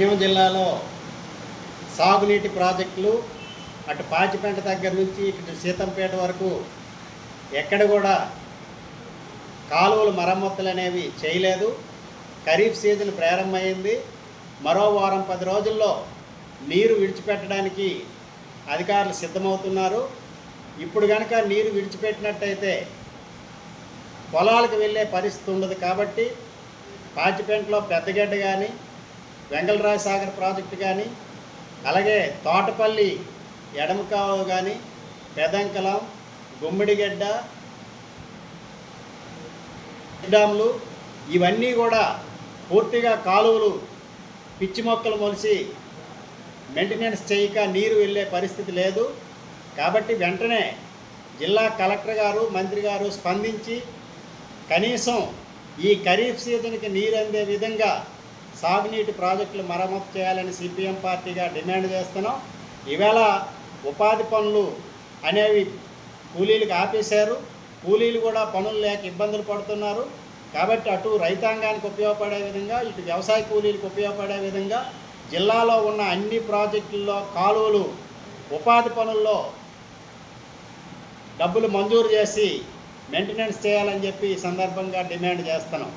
భీమ జిల్లాలో సాగునీటి ప్రాజెక్టులు అటు పాచిపేట దగ్గర నుంచి ఇటు సీతంపేట వరకు ఎక్కడ కూడా కాలువలు మరమ్మతులు అనేవి చేయలేదు. ఖరీఫ్ సీజన్ ప్రారంభమైంది. మరో వారం పది రోజుల్లో నీరు విడిచిపెట్టడానికి అధికారులు సిద్ధమవుతున్నారు. ఇప్పుడు కనుక నీరు విడిచిపెట్టినట్టయితే పొలాలకు వెళ్ళే పరిస్థితి ఉండదు కాబట్టి పాచిపెంటలో పెద్దగడ్డ కానీ వెంగళరాయ సాగర్ ప్రాజెక్టు కానీ అలాగే తోటపల్లి ఎడమకావు కానీ పెదంకలం గుమ్మిడిగడ్డ డ్యాములు ఇవన్నీ కూడా పూర్తిగా కాలువలు పిచ్చి మొక్కలు మొలిసి మెయింటెనెన్స్ చేయక నీరు వెళ్ళే పరిస్థితి లేదు. కాబట్టి వెంటనే జిల్లా కలెక్టర్ గారు మంత్రి గారు స్పందించి కనీసం ఈ ఖరీఫ్ సీజన్కి నీరు అందే విధంగా సాగునీటి ప్రాజెక్టులు మరమ్మతు చేయాలని సిపిఎం పార్టీగా డిమాండ్ చేస్తున్నాం. ఈవేళ ఉపాధి పనులు అనేవి కూలీలకు ఆపేశారు. కూలీలు కూడా పనులు లేక ఇబ్బందులు పడుతున్నారు. కాబట్టి అటు రైతాంగానికి ఉపయోగపడే విధంగా ఇటు వ్యవసాయ కూలీలకు ఉపయోగపడే విధంగా జిల్లాలో ఉన్న అన్ని ప్రాజెక్టుల్లో కాలువలు ఉపాధి పనుల్లో డబ్బులు మంజూరు చేసి మెయింటెనెన్స్ చేయాలని చెప్పి ఈ సందర్భంగా డిమాండ్ చేస్తున్నాం.